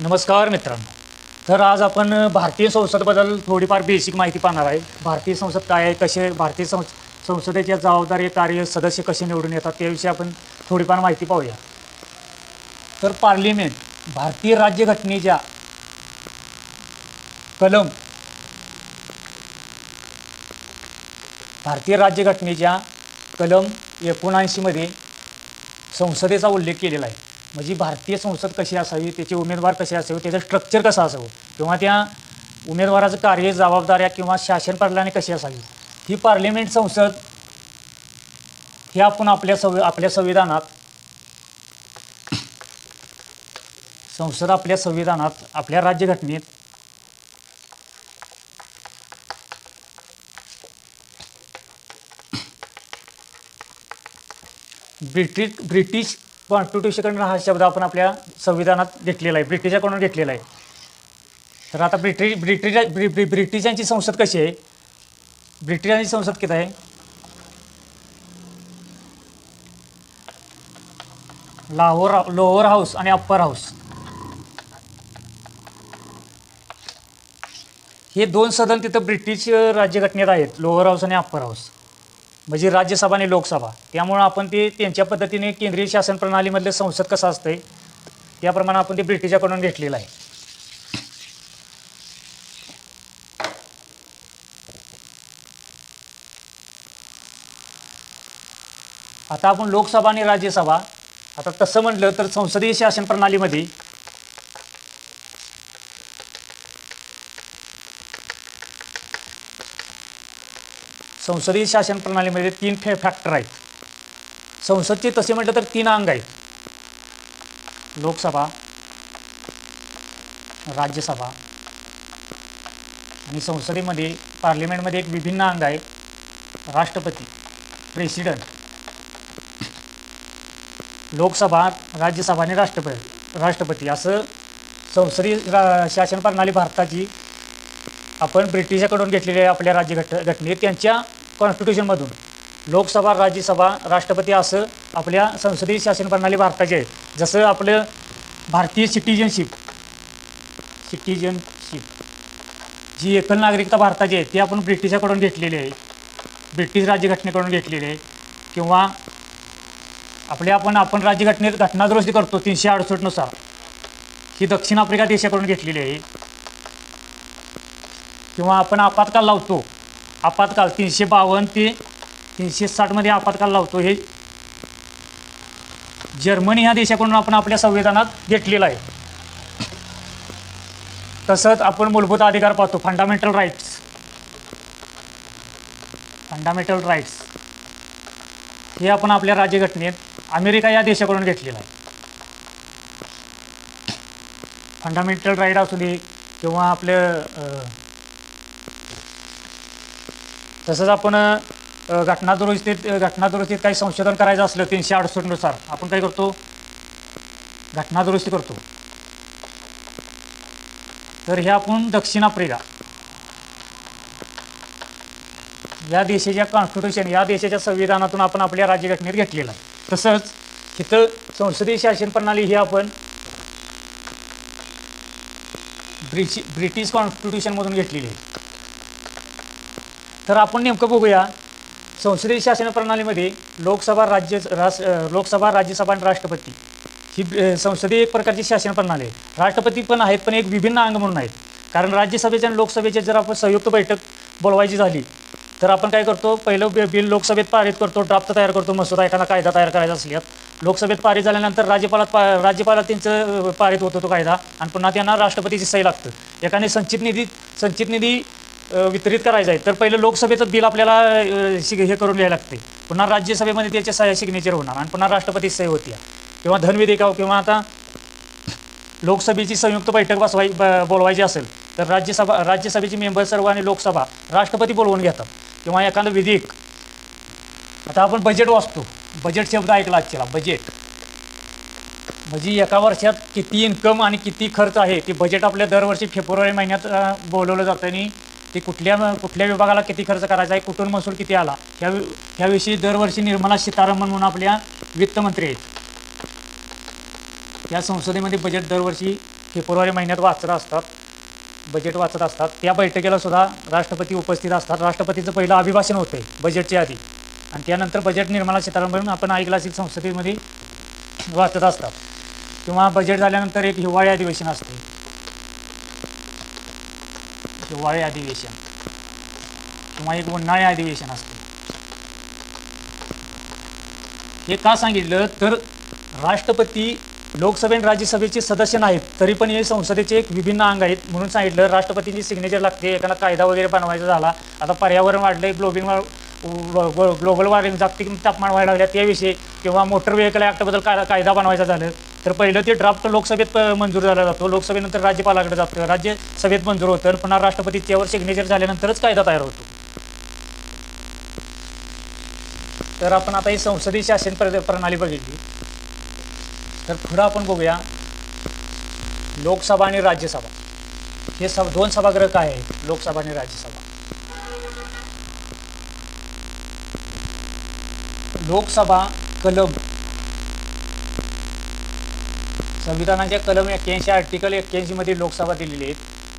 नमस्कार मित्रांनो. तर आज आपण भारतीय संसदबद्दल थोडीफार बेसिक माहिती पाहणार आहे. भारतीय संसद काय आहे कसे भारतीय संस संसदेच्या जबाबदारी कार्य सदस्य कसे निवडून येतात त्याविषयी आपण थोडीफार माहिती पाहूया. तर पार्लिमेंट भारतीय राज्यघटनेच्या कलम भारतीय राज्यघटनेच्या कलम एकोणऐंशीमध्ये संसदेचा उल्लेख केलेला आहे. म्हणजे भारतीय संसद कशी असावी त्याचे उमेदवार कसे असावे त्याचं स्ट्रक्चर कसं असावं? किंवा त्या उमेदवाराचं कार्य जबाबदाऱ्या किंवा शासन प्रणाली कशी असावी? ही पार्लिमेंट संसद ही आपण आपल्या संवि आपल्या संविधानात संसद आपल्या संविधानात आपल्या राज्यघटनेत ब्रिटिश ब्रिटिश कॉन्स्टिट्यूशनकडून हा शब्द आपण आपल्या संविधानात घेतलेला आहे ब्रिटिशाकडून घेतलेला आहे. तर आता ब्रिटिश ब्रिटिश ब्रि ब्रि ब्रिटिशांची संसद कशी आहे? ब्रिटिशांची संसद किती आहे? लाहोर लोअर हाऊस आणि अप्पर हाऊस. हे दोन सदन तिथं ब्रिटिश राज्यघटनेत आहेत लोअर हाऊस आणि अप्पर हाऊस. म्हणजे राज्यसभा आणि लोकसभा. त्यामुळं आपण ते त्यांच्या पद्धतीने केंद्रीय शासन प्रणालीमधले संसद कसं असतंय त्याप्रमाणे आपण ते ब्रिटिशाकडून घेतलेलं आहे. आता आपण लोकसभा आणि राज्यसभा आता तसं म्हटलं तर संसदीय शासन प्रणालीमध्ये संसदीय शासन प्रणालीमध्ये तीन फे फॅक्टर आहेत. संसदचे तसे म्हटलं तर तीन अंग आहेत. लोकसभा राज्यसभा आणि संसदेमध्ये पार्लिमेंटमध्ये एक विभिन्न अंग आहे राष्ट्रपती प्रेसिडेंट लोकसभा राज्यसभा आणि राष्ट्रपती राष्ट्रपती. असं संसदीय रा शासन प्रणाली भारताची आपण ब्रिटिशाकडून घेतलेली आहे आपल्या राज्यघट घटनेत त्यांच्या कॉन्स्टिट्यूशनमधून. लोकसभा राज्यसभा राष्ट्रपती असं आपल्या संसदीय शासन प्रणाली भारताची आहे. जसं आपलं भारतीय सिटिजनशिप सिटिजनशिप जी एकल नागरिकता भारताची आहे ती आपण ब्रिटिशाकडून घेतलेली आहे. ब्रिटिश राज्यघटनेकडून घेतलेली आहे. किंवा आपले आपण आपण राज्यघटनेत घटनादुरुस्ती करतो तीनशे अडुसष्टनुसार ही दक्षिण आफ्रिका देशाकडून घेतलेली आहे. किंवा आपण आपत्काल लावतो. आपातकाल तीनशे बावन्न ते तीनशे साठमध्ये आपातकाल लावतो हे. जर्मनी ह्या देशाकडून आपण आपल्या संविधानात घेतलेलं आहे. तसंच आपण मूलभूत अधिकार पाहतो फंडामेंटल राईट्स फंडामेंटल राईट्स हे आपण आपल्या राज्यघटनेत अमेरिका या देशाकडून घेतलेलं आहे. फंडामेंटल राईट असू दे किंवा आपलं तसंच आपण घटनादुरुस्तीत घटनादुरुस्तीत काही संशोधन करायचं असलं तीनशे अडुसष्टनुसार आपण काय करतो? घटनादुरुस्ती करतो. तर हे आपण दक्षिण आफ्रिका. या देशाच्या कॉन्स्टिट्यूशन या देशाच्या संविधानातून आपण आपल्या राज्यघटनेत घेतलेलं आहे. तसंच इथं संसदीय शासन प्रणाली ही आपण ब्रिटिश ब्रिटिश कॉन्स्टिट्यूशनमधून घेतलेली आहे. तर आपण नेमकं बघूया. संसदीय शासन प्रणालीमध्ये लोकसभा राज्य रास लोकसभा राज्यसभा आणि राष्ट्रपती ही संसदीय एक प्रकारची शासन प्रणाली आहे. राष्ट्रपती पण आहेत पण एक विभिन्न अंग म्हणून आहेत. कारण राज्यसभेच्या आणि लोकसभेच्या जर आपण संयुक्त बैठक बोलवायची झाली तर आपण काय करतो? पहिलं बिल लोकसभेत पारित करतो ड्राफ्ट तयार करतो मसुदा एखादा कायदा तयार करायचा असल्यात. लोकसभेत पारित झाल्यानंतर राज्यपालात पा राज्यपालात त्यांचं पारित होतो तो कायदा आणि पुन्हा त्यांना राष्ट्रपतीची सही लागतं. एकाने संचित निधी संचित निधी वितरित करायचं आहे. तर पहिलं लोकसभेचं बिल आपल्याला शिग हे करून घ्यायला लागते पुन्हा राज्यसभेमध्ये त्याच्या सह्या सिग्नेचर होणार आणि पुन्हा राष्ट्रपती सही होती किंवा धनविधेयकाव किंवा आता लोकसभेची संयुक्त बैठक बसवाय ब- बोलवायची असेल तर राज्यसभा राज्यसभेची मेंबर सर्व आणि लोकसभा राष्ट्रपती बोलवून घेतात. किंवा एखादं विधेयक. आता आपण बजेट वाचतो. बजेट शब्द ऐकला आजच्याला. बजेट म्हणजे एका वर्षात किती इन्कम आणि किती खर्च आहे ते बजेट आपल्या दरवर्षी फेब्रुवारी महिन्यात बोलवलं जातं आणि ते कुठल्या कुठल्या विभागाला किती खर्च करायचा आहे कुठून महसूल किती आला ह्या ह्याविषयी दरवर्षी निर्मला सीतारामन म्हणून आपल्या वित्तमंत्री आहेत. या संसदेमध्ये बजेट दरवर्षी फेब्रुवारी महिन्यात वाचत असतात बजेट वाचत असतात. त्या बैठकीला सुद्धा राष्ट्रपती उपस्थित असतात. राष्ट्रपतीचं पहिलं अभिभाषण होतं बजेटच्या आधी. आणि त्यानंतर बजेट निर्मला सीतारामन आपण ऐकलं असेल संसदेमध्ये वाचत असतात. किंवा बजेट झाल्यानंतर एक हिवाळी अधिवेशन असते हिवाळी अधिवेशन. किंवा एक उन्हाळी अधिवेशन असते हे का सांगितलं? तर राष्ट्रपती लोकसभे आणि राज्यसभेचे सदस्य नाहीत तरी पण हे संसदेचे एक विभिन्न अंग आहेत. म्हणून सांगितलं राष्ट्रपतींची सिग्नेचर लागते एखादा कायदा वगैरे बनवायचा झाला आता पर्यावरण वाढलंय ग्लोबिंग ग्लोबल वॉर्मिंग जागतिक तापमान वाढायला त्याविषयी किंवा मोटर व्हेकल ॲक्टबद्दल काय कायदा बनवायचा झालं तर पहिलं ते ड्राफ्ट लोकसभेत मंजूर झाला जातो. लोकसभेनंतर राज्यपालाकडे जातं. राज्यसभेत मंजूर होतं. आणि पुन्हा राष्ट्रपती त्यावर सिग्नेचर झाल्यानंतरच कायदा तयार होतो. तर आपण आता ही संसदीय शासन प्रणाली बघितली. तर पुढं आपण बघूया लोकसभा आणि राज्यसभा. हे सब दोन सभागृह काय आहेत? लोकसभा आणि राज्यसभा. लोकसभा कलम संविधानाच्या कलम एक्क्याऐंशी आर्टिकल एक्क्याऐंशीमध्ये लोकसभा दिलेली आहेत.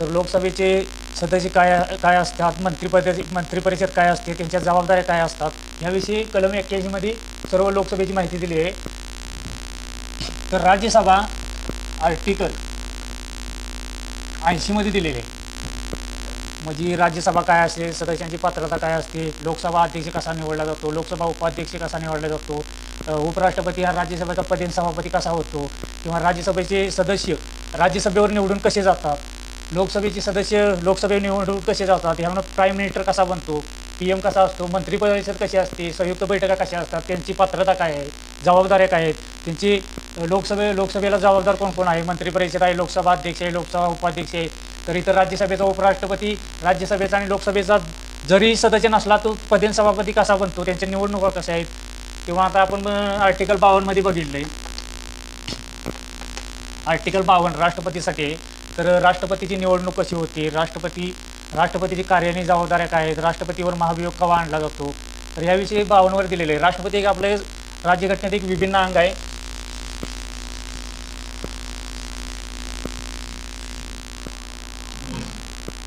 तर लोकसभेचे सदस्य काय काय असतात मंत्रिपद मंत्रिपरिषद काय असते त्यांच्या जबाबदाऱ्या काय असतात याविषयी कलम एक्क्याऐंशीमध्ये सर्व लोकसभेची माहिती दिली आहे. तर राज्यसभा आर्टिकल ऐंशीमध्ये दिलेले आहे. म्हणजे राज्यसभा काय असते सदस्यांची पात्रता काय असते लोकसभा अध्यक्ष कसा निवडला जातो लोकसभा उपाध्यक्ष कसा निवडला जातो उपराष्ट्रपती हा राज्यसभेचा पदेन सभापती कसा होतो किंवा राज्यसभेचे सदस्य राज्यसभेवर निवडून कसे जातात लोकसभेचे सदस्य लोकसभेवर निवडून कसे जातात ह्यामुळे प्राईम मिनिस्टर कसा बनतो पी एम कसा असतो मंत्री परिषद कशी असते संयुक्त बैठका कशा असतात त्यांची पात्रता काय आहे जबाबदाऱ्या काय आहेत त्यांची लोकसभे लोकसभेला जबाबदार कोण कोण आहे मंत्रिपरिषद आहे लोकसभा अध्यक्ष आहे लोकसभा उपाध्यक्ष आहे तर इतर राज्यसभेचा उपराष्ट्रपती राज्यसभेचा आणि लोकसभेचा जरी सदस्य नसला तो पदेन सभापती कसा बनतो? त्यांच्या निवडणुका कशा आहेत? किंवा आता आपण आर्टिकल बावन्नमध्ये बघितलं आहे आर्टिकल बावन्न राष्ट्रपतीसाठी तर राष्ट्रपतीची निवडणूक कशी होते? राष्ट्रपती राष्ट्रपतीची कार्याने जबाबदाऱ्या काय आहेत? राष्ट्रपतीवर महाभियोग कवा आणला जातो? तर याविषयी बावनवर दिलेलं आहे. राष्ट्रपती एक आपले राज्यघटनेत एक विभिन्न अंग आहे.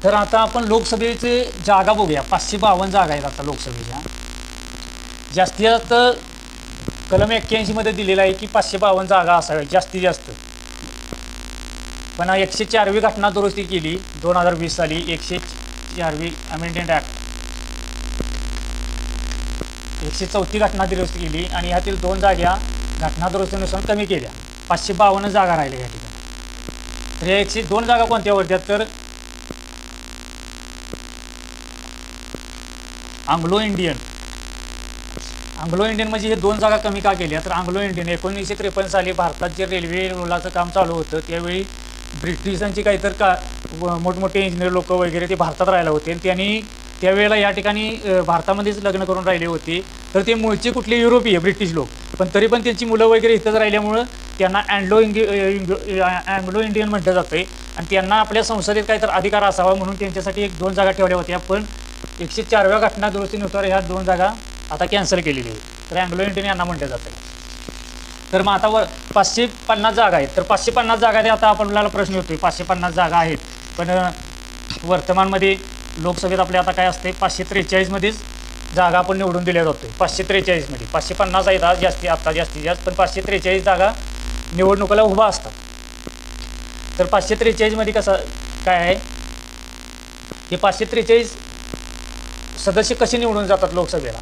तर आता आपण लोकसभेचे जागा बघूया. पाचशे बावन्न जागा आहेत आता लोकसभेच्या. जास्तीत जास्त कलम एक्क्याऐंशीमध्ये दिलेलं आहे की पाचशे बावन्न जागा असाव्या जास्तीत जास्त. पण एकशे चारवी घटना दुरुस्ती केली. दोन हजार वीस साली एकशे चारवी अमेंडमेंट ॲक्ट एकशे चौथी घटना दुरुस्ती केली आणि ह्यातील दोन जागा घटना दुरुस्तीनुसार कमी केल्या. पाचशे बावन्न जागा राहिल्या या ठिकाणी. तर या एकशे दोन जागा कोणत्या होत्या तर आंग्लो इंडियन. आंग्लो इंडियन म्हणजे हे दोन जागा कमी का केल्या? तर आंग्लो इंडियन एकोणीसशे त्रेपन्न साली भारतात जे रेल्वे रुलाचं काम चालू होतं त्यावेळी ब्रिटिशांची काहीतर का मोठमोठे इंजिनियर लोक वगैरे ते भारतात राहिला होते. आणि त्यांनी त्यावेळेला या ठिकाणी भारतामध्येच लग्न करून राहिले होते. तर ते मूळचे कुठले युरोपीय ब्रिटिश लोक. पण तरी पण त्यांची मुलं वगैरे इथंच राहिल्यामुळं त्यांना अँग्लो इंगि अँग्लो इंडियन म्हटलं जातं आहे आणि त्यांना आपल्या संसदेत काहीतरी अधिकार असावा म्हणून त्यांच्यासाठी एक दोन जागा ठेवल्या होत्या. पण एकशे चारव्या घटना दुरुस्तीनुसार ह्या दोन जागा आता कॅन्सल केलेली आहे तर अँग्लो इंडियन यांना म्हटलं जातं आहे तर मग आता वर पाचशे पन्नास जागा आहेत. तर पाचशे पन्नास जागा ते आता आपल्याला प्रश्न येतोय. पाचशे पन्नास जागा आहेत. पण वर्तमानमध्ये लोकसभेत आपल्या आता काय असते पाचशे त्रेचाळीसमध्येच जागा आपण निवडून दिल्या जातोय. पाचशे त्रेचाळीसमध्ये पाचशे पन्नास आहेत आज जास्ती आत्ता जास्तीत जास्त. पण पाचशे त्रेचाळीस जागा निवडणुकीला उभा असतात. तर पाचशे त्रेचाळीसमध्ये कसं काय आहे? हे पाचशे त्रेचाळीस सदस्य कसे निवडून जातात लोकसभेला?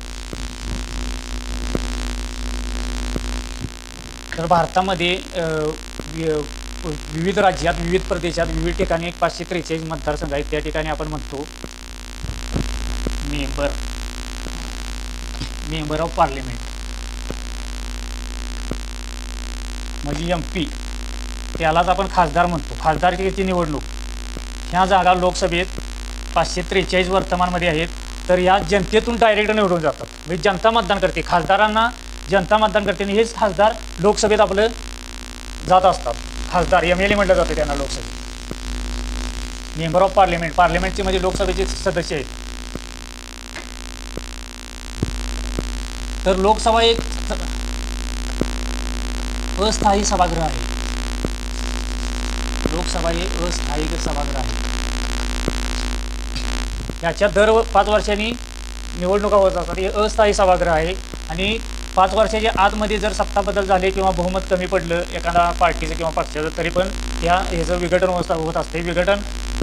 तर भारतामध्ये विविध राज्यात विविध प्रदेशात विविध ठिकाणी एक पाचशे त्रेचाळीस मतदारसंघ आहेत. त्या ठिकाणी आपण म्हणतो मेंबर मेंबर ऑफ पार्लिमेंट म्हणजे एम पी. त्यालाच आपण खासदार म्हणतो. खासदारकीची निवडणूक. ह्या जागा लोकसभेत पाचशे त्रेचाळीस वर्तमानमध्ये आहेत. तर या जनतेतून डायरेक्ट निवडून जातात. म्हणजे जनता मतदान करते. खासदारांना जनता मतदान करते. आणि हेच खासदार लोकसभेत आपलं जात असतात. खासदार एम एल ए म्हटलं जातं त्यांना लोकसभेत. मेंबर ऑफ पार्लिमेंट पार्लिमेंटचे म्हणजे लोकसभेचे सदस्य आहेत. तर लोकसभा एक अस्थायी सभागृह आहे. लोकसभा हे अस्थायी सभागृह आहे. याच्या दर पाच वर्षांनी निवडणुका होत असतात. हे अस्थायी सभागृह आहे. आणि पाच वर्षाच्या आतमध्ये जर सत्ता बदल झाले किंवा बहुमत कमी पडलं एखादा पार्टीचं किंवा पक्षाचं तरी पण ह्या ह्याचं विघटन होत होत असते. विघटन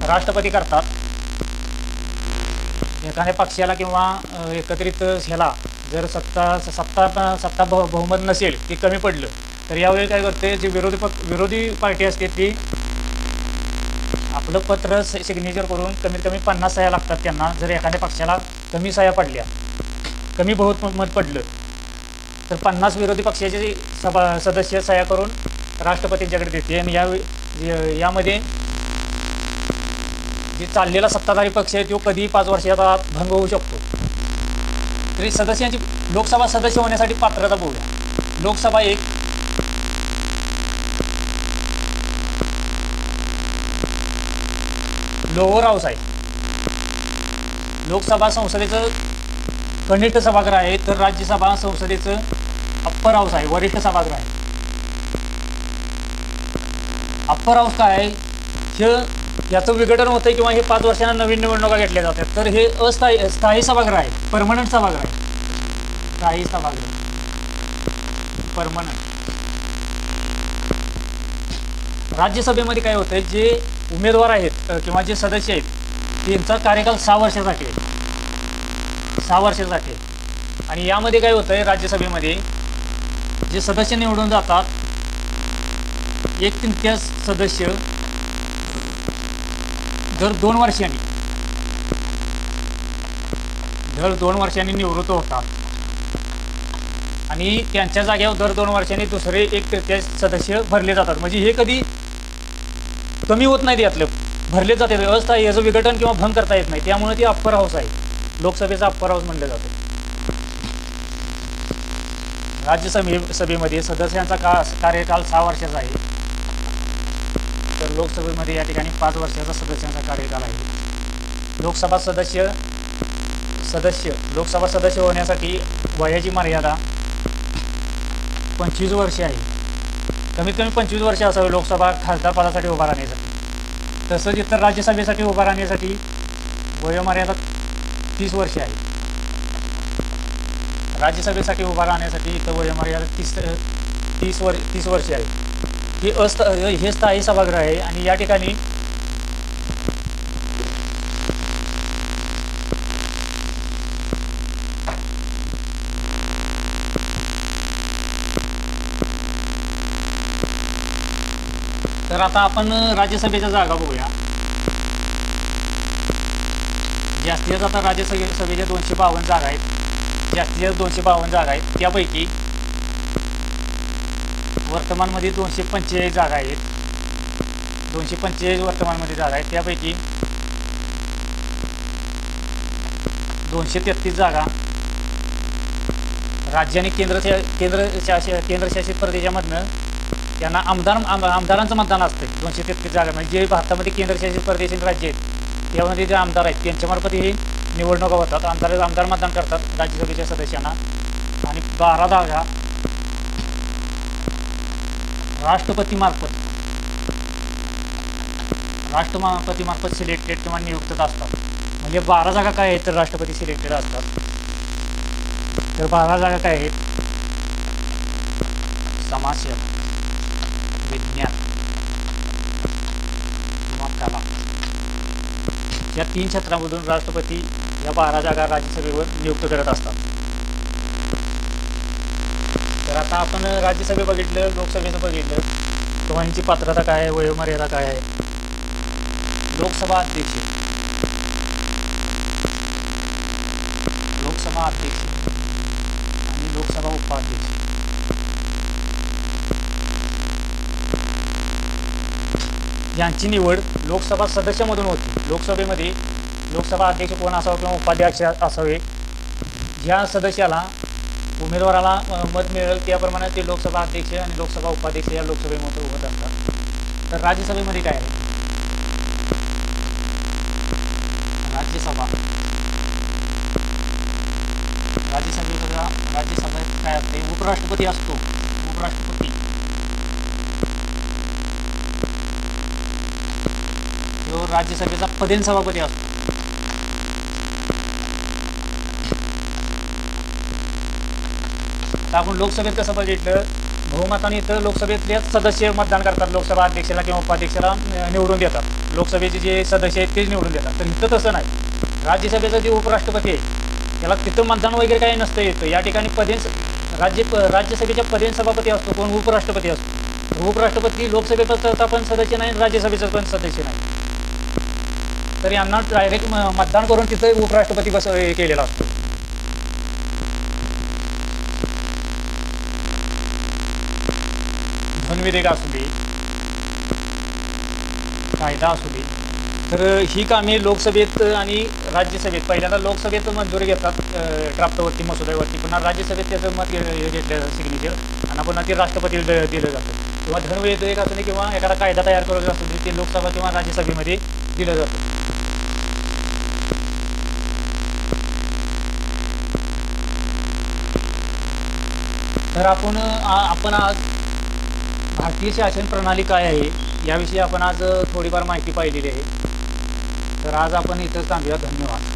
राष्ट्रपती करतात. एखाद्या पक्षाला किंवा एकत्रित ह्याला जर सत्ता सत्ता सत्ता बहुमत नसेल ते कमी पडलं तर यावेळी काय करते जे विरोधी पक्ष विरोधी पार्टी असते ती आपलं पत्र सिग्नेचर करून कमीत कमी पन्नास सह्या लागतात त्यांना. जर एखाद्या पक्षाला कमी सह्या पडल्या कमी बहुत मत पडलं तर पन्नास विरोधी पक्षाचे सभा सदस्य सह्या करून राष्ट्रपतींच्याकडे देते. आणि या यामध्ये जे चाललेला सत्ताधारी पक्ष आहे तो कधीही पाच वर्षाचा भंग होऊ शकतो. तरी सदस्यांची लोकसभा सदस्य होण्यासाठी पात्रता बोलूया लोकसभा एक लोअर हाऊस आहे. लोकसभा संसदेचं कनिष्ठ सभागृह आहे तर राज्यसभा संसदेचं अप्पर हाऊस आहे वरिष्ठ सभागृह आहे. अप्पर हाऊस काय आहे? हे याचं विघटन होतं किंवा हे पाच वर्षांना नवीन निवडणुका घेतल्या जातात. तर हे अस्थायी स्थायी सभागृह आहे परमनंट सभागृह आहे. स्थायी सभागृह. परमनंट राज्यसभेमध्ये काय होतं जे उमेदवार आहेत किंवा जे सदस्य आहेत त्यांचा कार्यकाल सहा वर्षासाठी आहे. सहा वर्षासाठी आहे. आणि यामध्ये काय होतं आहे राज्यसभेमध्ये जे सदस्य निवडून जातात एक तृतीयांश सदस्य दर दोन वर्षांनी दर दोन वर्षांनी निवृत्त होतात. आणि त्यांच्या जाग्यावर दर दोन वर्षांनी दुसरे एक तृतीय सदस्य भरले जातात. म्हणजे हे कधी कमी होत नाही यातलं. भरले जाते. व्यवस्था याचं विघटन किंवा भंग करता येत नाही. त्यामुळे ती अप्पर हाऊस आहे. लोकसभेचा अप्पर हाऊस म्हणलं जातं. राज्यसभे सभेमध्ये सदस्यांचा का कार्यकाल सहा वर्षाचा आहे. तर लोकसभेमध्ये या ठिकाणी पाच वर्षाचा सदस्यांचा कार्यकाल आहे. लोकसभा सदस्य सदस्य लोकसभा सदस्य होण्यासाठी वयाची मर्यादा पंचवीस वर्षे आहे. कमीत कमी पंचवीस वर्ष असावे लोकसभा खासदार पदासाठी उभा राहण्यासाठी. तसंच इतर राज्यसभेसाठी उभा राहण्यासाठी वयोमर्यादा तीस वर्षे आहे. राज्यसभेसाठी उभा राहण्यासाठी इथं वयोमर्यादा तीस तीस वर्ष तीस वर्षे आहे. ही अस्थ हे स्थायी सभागृह आहे आणि या ठिकाणी तर आता आपण राज्यसभेच्या जागा बघूया. जास्तीत जास्त आता राज्यसभे सभेच्या दोनशे बावन्न जागा आहेत. जास्तीत जास्त दोनशे बावन्न जागा आहेत. त्यापैकी वर्तमानमध्ये दोनशे पंचेचाळीस जागा आहेत. दोनशे पंचेचाळीस वर्तमानमध्ये जागा आहेत. त्यापैकी दोनशे तेहतीस जागा राज्य आणि केंद्र केंद्र शासित केंद्रशासित प्रदेशामधनं त्यांना आमदार आम आमदारांचं मतदान असतं दोनशे तेहतीस जागा. म्हणजे जे भारतामध्ये केंद्रशासित प्रदेश आणि राज्य आहेत त्यामध्ये जे आमदार आहेत त्यांच्यामार्फत हे निवडणुका होतात. आमदार आमदार मतदान करतात राज्यसभेच्या सदस्यांना. आणि बारा जागा राष्ट्रपतीमार्फत राष्ट्रपतीमार्फत सिलेक्टेड किंवा नियुक्त असतात. म्हणजे बारा जागा काय आहेत तर राष्ट्रपती सिलेक्टेड असतात. तर बारा जागा काय आहेत? समाजसेवा या तीन क्षेत्रामधून राष्ट्रपती या बारा जागा राज्यसभेवर नियुक्त करत असतात. तर आता आपण राज्यसभे बघितलं लोकसभेचं बघितलं दोघांची पात्रता काय आहे वयोमर्यादा काय आहे? लोकसभा अध्यक्ष. लोकसभा अध्यक्ष आणि लोकसभा उपाध्यक्ष. यांची निवड लोकसभा सदस्यामधून होती. लोकसभेमध्ये लोकसभा अध्यक्ष कोण असावं किंवा उपाध्यक्ष असावे ज्या सदस्याला उमेदवाराला मत मिळेल त्याप्रमाणे ते लोकसभा अध्यक्ष आणि लोकसभा उपाध्यक्ष या लोकसभेमध्ये उभत असतात तर राज्यसभेमध्ये काय आहे? राज्यसभा. राज्यसभेला राज्यसभेत काय असते? उपराष्ट्रपती असतो. उपराष्ट्रपती राज्यसभेचा पदेन सभापती असतो. तर आपण लोकसभेत कसं बघितलं बहुमताने इथं लोकसभेतलेच सदस्य मतदान करतात लोकसभा अध्यक्षाला किंवा उपाध्यक्षाला निवडून देतात. लोकसभेचे जे सदस्य आहेत तेच निवडून देतात. तर इथं तसं नाही. राज्यसभेचा जे उपराष्ट्रपती आहे त्याला तिथं मतदान वगैरे काही नसतं येतं. या ठिकाणी पदेन राज्य राज्यसभेच्या पदेन सभापती असतो कोण उपराष्ट्रपती असतो. उपराष्ट्रपती लोकसभेचा पण सदस्य नाही राज्यसभेचा पण सदस्य नाही. तर यांना डायरेक्ट मतदान करून तिथं उपराष्ट्रपती बस हे केलेला असतो. धनविधेयक असू दे कायदा असू दे तर ही कामे लोकसभेत आणि राज्यसभेत पहिल्यांदा लोकसभेत मंजुरी घेतात ड्राफ्टवरती मसुद्यावरती पुन्हा राज्यसभेत त्याचं मत घेतलं सिग्नेचर आणि पुन्हा ते राष्ट्रपतीला दिलं जातं. किंवा धनविधेयक असू दे किंवा एखादा कायदा तयार करायचा असू दे ते लोकसभा किंवा राज्यसभेमध्ये दिलं जातं. तर आपण आपण आज भारतीय शासन प्रणाली काय आहे याविषयी आपण आज थोडीफार माहिती पाहिलेली आहे. तर आज आपण इथं थांबूया. धन्यवाद.